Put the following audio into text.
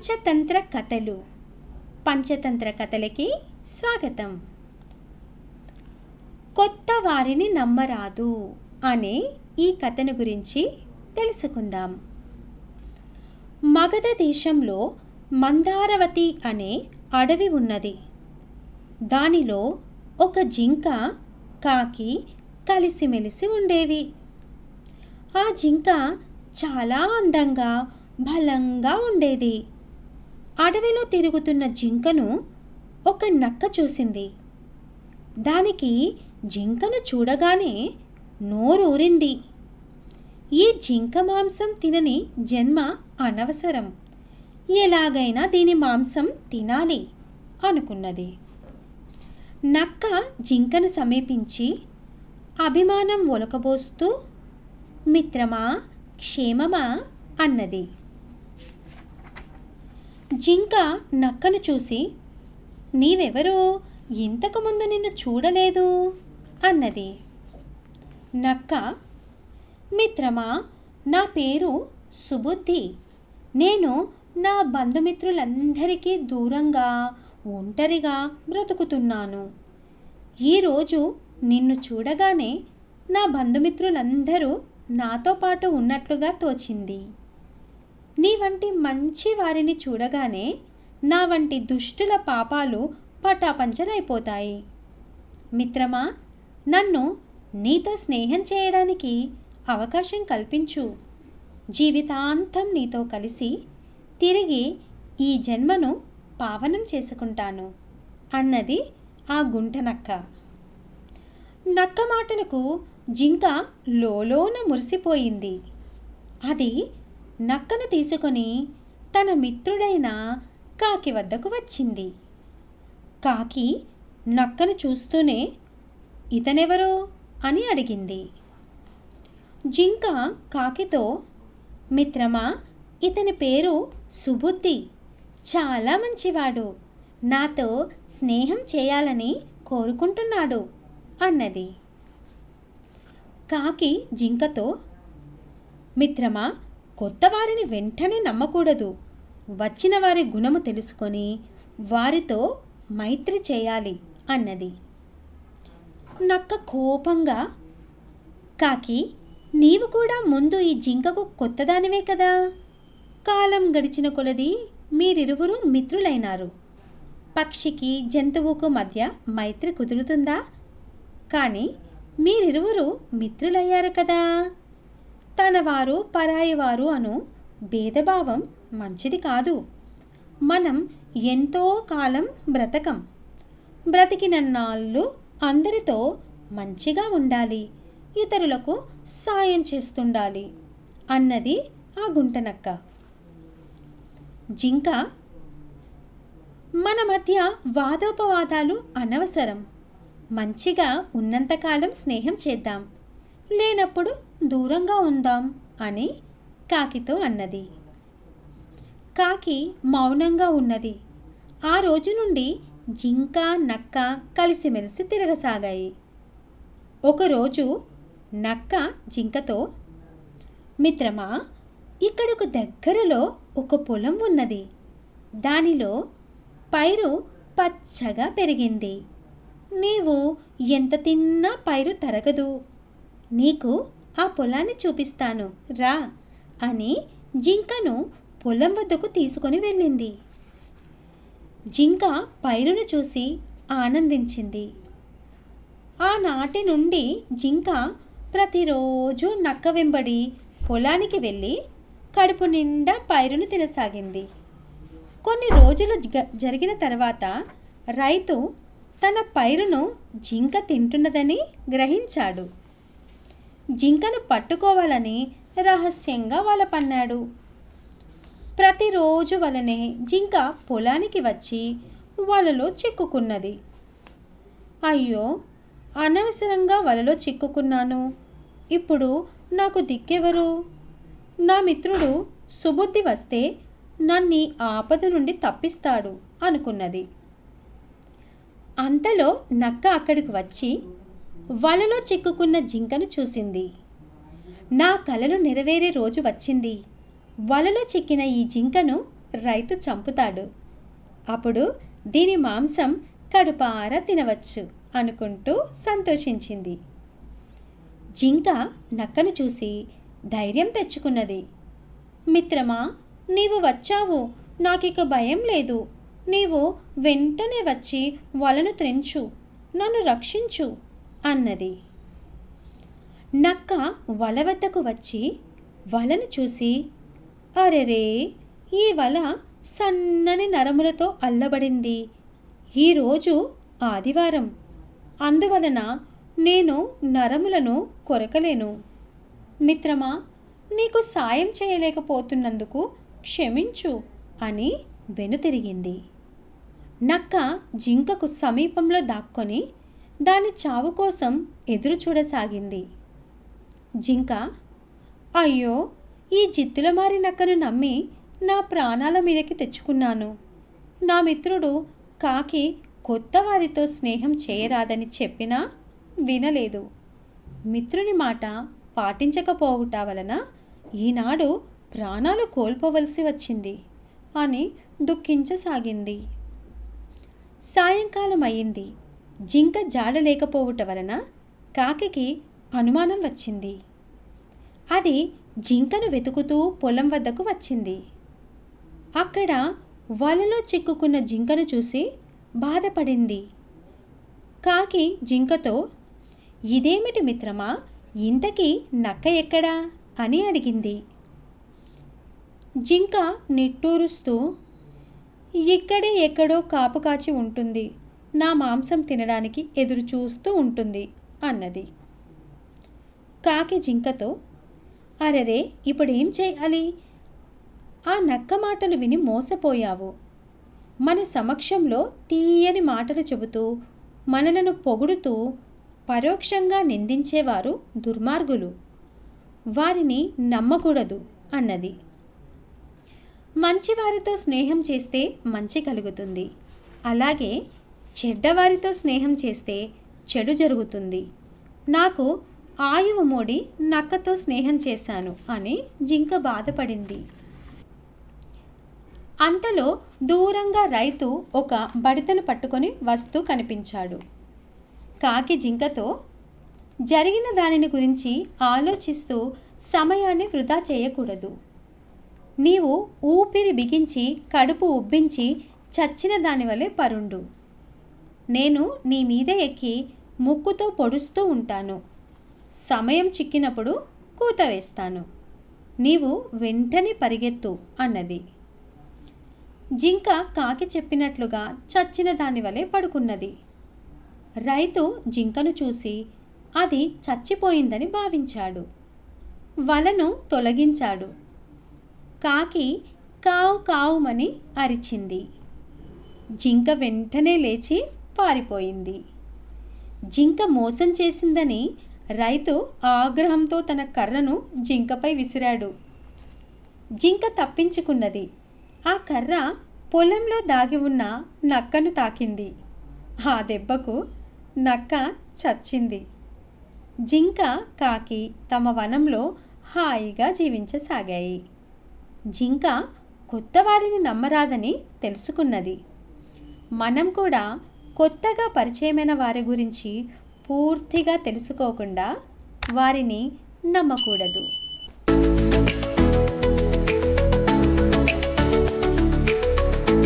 పంచతంత్ర కథలు. పంచతంత్ర కథలకి స్వాగతం. కొత్త వారిని నమ్మరాదు అనే ఈ కథను గురించి తెలుసుకుందాం. మగధ దేశంలో మందారవతి అనే అడవి ఉన్నది. దానిలో ఒక జింక కాకి కలిసిమెలిసి ఉండేవి. ఆ జింక చాలా అందంగా బలంగా ఉండేది. అడవిలో తిరుగుతున్న జింకను ఒక నక్క చూసింది. దానికి జింకను చూడగానే నోరూరింది ఈ జింక మాంసం తినని జన్మ అనవసరం. ఎలాగైనా దీని మాంసం తినాలి అనుకున్నది. నక్క జింకను సమీపించి అభిమానం ఒలకబోస్తూ మిత్రమా క్షేమమా? అన్నది. జింక నక్కను చూసి నీవెవరు? ఇంతకుముందు నిన్ను చూడలేదు అన్నది. నక్క మిత్రమా నా పేరు సుబుద్ధి. నేను నా బంధుమిత్రులందరికీ దూరంగా ఒంటరిగా బ్రతుకుతున్నాను. ఈరోజు నిన్ను చూడగానే నా బంధుమిత్రులందరూ నాతో పాటు ఉన్నట్లుగా తోచింది. నీ వంటి మంచి వారిని చూడగానే నా వంటి దుష్టుల పాపాలు పటాపంచలైపోతాయి. మిత్రమా నన్ను నీతో స్నేహం చేయడానికి అవకాశం కల్పించు. జీవితాంతం నీతో కలిసి తిరిగి ఈ జన్మను పావనం చేసుకుంటాను అన్నది ఆ గుంట నక్క నక్క మాటలకు జింక లోలోన మురిసిపోయింది. అది నక్కను తీసుకొని తన మిత్రుడైన కాకి వద్దకు వచ్చింది. కాకి నక్కను చూస్తూనే ఇతనెవరో? అని అడిగింది. జింక కాకితో మిత్రమా ఇతని పేరు సుబుద్ధి. చాలా మంచివాడు. నాతో స్నేహం చేయాలని కోరుకుంటున్నాడు అన్నది. కాకి జింకతో మిత్రమా కొత్త వారిని వెంటనే నమ్మకూడదు. వచ్చిన వారి గుణము తెలుసుకొని వారితో మైత్రి చేయాలి అన్నది. నక్క కోపంగా కాకి నీవు కూడా ముందు ఈ జింకకు కొత్తదానివే కదా? కాలం గడిచిన కొలది మీరిరువురు మిత్రులైనారు. పక్షికి జంతువుకు మధ్య మైత్రి కుదురుతుందా? కానీ మీరిరువురు మిత్రులయ్యారు కదా? తనవారు పరాయివారు అను భేదభావం మంచిది కాదు. మనం ఎంతో కాలం బ్రతకం. బ్రతికినన్నాళ్ళు అందరితో మంచిగా ఉండాలి. ఇతరులకు సాయం చేస్తుండాలి అన్నది ఆ గుంటనక్క. జింక మన మధ్య వాదోపవాదాలు అనవసరం. మంచిగా ఉన్నంతకాలం స్నేహం చేద్దాం. లేనప్పుడు దూరంగా ఉందాం అని కాకితో అన్నది. కాకి మౌనంగా ఉన్నది. ఆ రోజు నుండి జింక నక్క కలిసిమెలిసి తిరగసాగాయి. ఒకరోజు నక్క జింకతో మిత్రమా ఇక్కడకు దగ్గరలో ఒక పొలం ఉన్నది. దానిలో పైరు పచ్చగా పెరిగింది. నీవు ఎంత తిన్నా పైరు తరగదు. నీకు ఆ పొలాన్ని చూపిస్తాను రా అని జింకను పొలం వద్దకు తీసుకొని వెళ్ళింది. జింక పైరును చూసి ఆనందించింది. ఆనాటి నుండి జింక ప్రతిరోజు నక్క వెంబడి పొలానికి వెళ్ళి కడుపు నిండా పైరును తినసాగింది. కొన్ని రోజులు జ- జరిగిన తర్వాత రైతు తన పైరును జింక తింటున్నదని గ్రహించాడు. జింకను పట్టుకోవాలని రహస్యంగా వల పన్నాడు ప్రతిరోజు వలనే జింక పొలానికి వచ్చి వలలో చిక్కుకున్నది. అయ్యో అనవసరంగా వలలో చిక్కుకున్నాను. ఇప్పుడు నాకు దిక్కెవరు? నా మిత్రుడు సుబుద్ధి వస్తే నన్ను ఆపద నుండి తప్పిస్తాడు అనుకున్నది. అంతలో నక్క అక్కడికి వచ్చి వలలో చిక్కుకున్న జింకను చూసింది. నా కలలు నెరవేరే రోజు వచ్చింది. వలలో చిక్కిన ఈ జింకను రైతు చంపుతాడు. అప్పుడు దీని మాంసం కడుపార తినవచ్చు అనుకుంటూ సంతోషించింది. జింక నక్కను చూసి ధైర్యం తెచ్చుకున్నది. మిత్రమా నీవు వచ్చావు. నాకిక భయం లేదు. నీవు వెంటనే వచ్చి వలను త్రెంచు. నన్ను రక్షించు. అన్నది. నక్క వల వద్దకు వచ్చి వలను చూసి అరెరే ఈ వల సన్నని నరములతో అల్లబడింది. ఈరోజు ఆదివారం. అందువలన నేను నరములను కొరకలేను. మిత్రమా నీకు సాయం చేయలేకపోతున్నందుకు క్షమించు అని వెనుతిరిగింది. నక్క జింకకు సమీపంలో దాక్కొని దాని చావు కోసం ఎదురు చూడసాగింది. జింక అయ్యో ఈ జిత్తుల మారి నక్కను నమ్మి నా ప్రాణాల మీదకి తెచ్చుకున్నాను. నా మిత్రుడు కాకి కొత్త వారితో స్నేహం చేయరాదని చెప్పినా వినలేదు. మిత్రుని మాట పాటించకపోవుట వలన ఈనాడు ప్రాణాలు కోల్పోవలసి వచ్చింది అని దుఃఖించసాగింది. సాయంకాలం అయింది జింక జాడ లేకపోవుట వలన కాకికి అనుమానం వచ్చింది. అది జింకను వెతుకుతూ పొలం వద్దకు వచ్చింది. అక్కడ వలలో చిక్కుకున్న జింకను చూసి బాధపడింది. కాకి జింకతో ఇదేమిటి మిత్రమా ఇంతకీ నక్క ఎక్కడా? అని అడిగింది. జింక నిట్టూరుస్తూ ఇక్కడే ఎక్కడో కాపు కాచి ఉంటుంది. నా మాంసం తినడానికి ఎదురు చూస్తూ ఉంటుంది అన్నది. కాకి జింకతో అరెరే ఇప్పుడేం చేయాలి? ఆ నక్క మాటలు విని మోసపోయావు. మన సమక్షంలో తీయని మాటలు చెబుతూ మనలను పొగుడుతూ పరోక్షంగా నిందించేవారు దుర్మార్గులు. వారిని నమ్మకూడదు అన్నది. మంచివారితో స్నేహం చేస్తే మంచి కలుగుతుంది. అలాగే చెడ్డవారితో స్నేహం చేస్తే చెడు జరుగుతుంది. నాకు ఆయువు మూడి నక్కతో స్నేహం చేశాను అని జింక బాధపడింది. అంతలో దూరంగా రైతు ఒక బడితను పట్టుకొని వస్తూ కనిపించాడు. కాకి జింకతో జరిగిన దానిని గురించి ఆలోచిస్తూ సమయాన్ని వృధా చేయకూడదు. నీవు ఊపిరి బిగించి కడుపు ఉబ్బించి చచ్చిన దానివలే పరుండు. నేను నీ మీద ఎక్కి ముక్కుతో పొడుస్తూ ఉంటాను. సమయం చిక్కినప్పుడు కూత వేస్తాను. నీవు వెంటనే పరిగెత్తు అన్నది. జింక కాకి చెప్పినట్లుగా చచ్చిన దాని వలె పడుకున్నది. రైతు జింకను చూసి అది చచ్చిపోయిందని భావించాడు. వలను తొలగించాడు. కాకి కావు కావుమని అరిచింది. జింక వెంటనే లేచి పారిపోయింది. జింక మోసం చేసిందని రైతు ఆగ్రహంతో తన కర్రను జింకపై విసిరాడు. జింక తప్పించుకున్నది. ఆ కర్ర పొలంలో దాగి ఉన్న నక్కను తాకింది. ఆ దెబ్బకు నక్క చచ్చింది. జింక కాకి తమ వనంలో హాయిగా జీవించసాగాయి. జింక కొత్త వారిని నమ్మరాదని తెలుసుకున్నది. మనం కూడా కొత్తగా పరిచయమైన వారి గురించి పూర్తిగా తెలుసుకోకుండా వారిని నమ్మకూడదు.